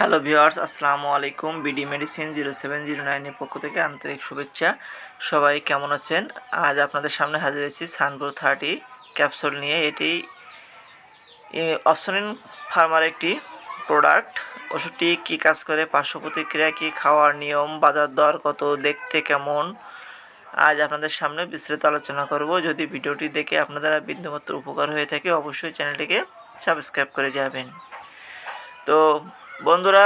Hello viewers, আসসালামু আলাইকুম। BD medicine zero seven zero নাইনের পক্ষ থেকে আন্তরিক শুভেচ্ছা। সবাই কেমন আছেন? আজ আপনাদের সামনে হাজির হয়েছি সানপুর থার্টি ক্যাপসুল নিয়ে। এটি অপশনিন ফার্মার একটি প্রোডাক্ট ওষুধটি কী কাজ করে, পার্শ্ব প্রতিক্রিয়া কী, খাওয়ার নিয়ম, বাজার দর কত, দেখতে কেমন? আজ আপনাদের সামনে বিস্তারিত আলোচনা করব। যদি ভিডিওটি দেখে আপনাদের বিন্দুমাত্র উপকার হয়ে থাকে, অবশ্যই চ্যানেলটিকে সাবস্ক্রাইব করে যাবেন। তো বন্ধুরা,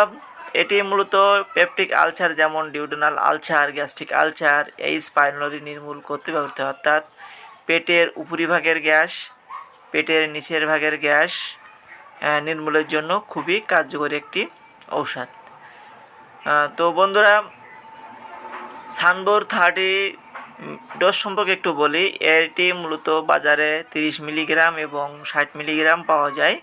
এটি মূলত পেপটিক আলসার যেমন ডিউডেনাল আলসার, গ্যাস্ট্রিক আলসার, এই স্পাইনোলজি নির্মূল করতে ব্যবহৃত হয়। অর্থাৎ পেটের উপরিভাগের গ্যাস, পেটের নিচের ভাগের গ্যাস নির্মূলের জন্য খুবই কার্যকরী একটি ঔষধ। তো বন্ধুরা, সানবোর থার্টি ডোজ সম্পর্কে একটু বলি। এটি মূলত বাজারে তিরিশ মিলিগ্রাম এবং ষাট মিলিগ্রাম পাওয়া যায়।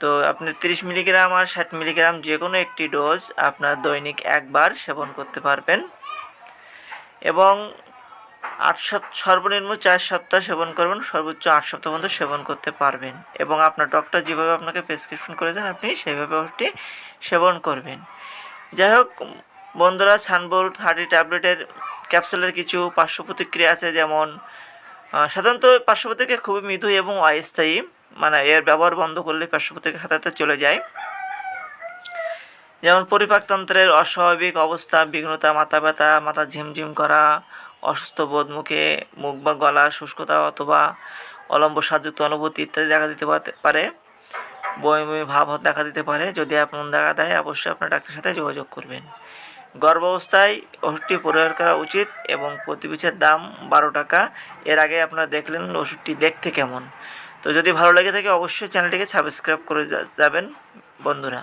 তো আপনি তিরিশ মিলিগ্রাম আর ষাট মিলিগ্রাম যে কোনো একটি ডোজ আপনার দৈনিক একবার সেবন করতে পারবেন। এবং আট সপ্তাহ সর্বনিম্ন চার সপ্তাহ সেবন করবেন, সর্বোচ্চ আট সপ্তাহ পর্যন্ত সেবন করতে পারবেন। এবং আপনার ডক্টর যেভাবে আপনাকে প্রেসক্রিপশন করেছেন, আপনি সেইভাবে ওষুধটি সেবন করবেন। যাই হোক, বন্ধুরা, সানবোর থার্টি ট্যাবলেটের ক্যাপসুলের কিছু পার্শ্ব প্রতিক্রিয়া আছে, যেমন সাধারণত পার্শ্ব প্রতিক্রিয়া খুবই মৃদু এবং অস্থায়ী। মানে এর ব্যবহার বন্ধ করলে পার্শ্ব প্রতিক্রিয়া হাতে হাতে চলে যায়। যেমন পরিপাকতন্ত্রের অস্বাভাবিক অবস্থা, বিঘ্নতা, মাথা ব্যথা, মাথা ঝিমঝিম করা, অসুস্থ বোধ, মুখে মুখ বা গলা শুষ্কতা অথবা অলম্ব সাযুক্ত অনুভূতি ইত্যাদি দেখা দিতে পারে বমি বমি ভাব দেখা দিতে পারে। যদি এমন দেখা দেয়, অবশ্যই আপনার ডাক্তারের সাথে যোগাযোগ করবেন। গর্ভাবস্থায় ওষুধটি প্রয়োগ করা উচিত এবং প্রতিবিছের দাম বারো টাকা। এর আগে আপনারা দেখলেন ওষুধটি দেখতে কেমন। তো যদি ভালো লাগে থাকে অবশ্যই চ্যানেলটিকে সাবস্ক্রাইব করে যাবেন বন্ধুরা।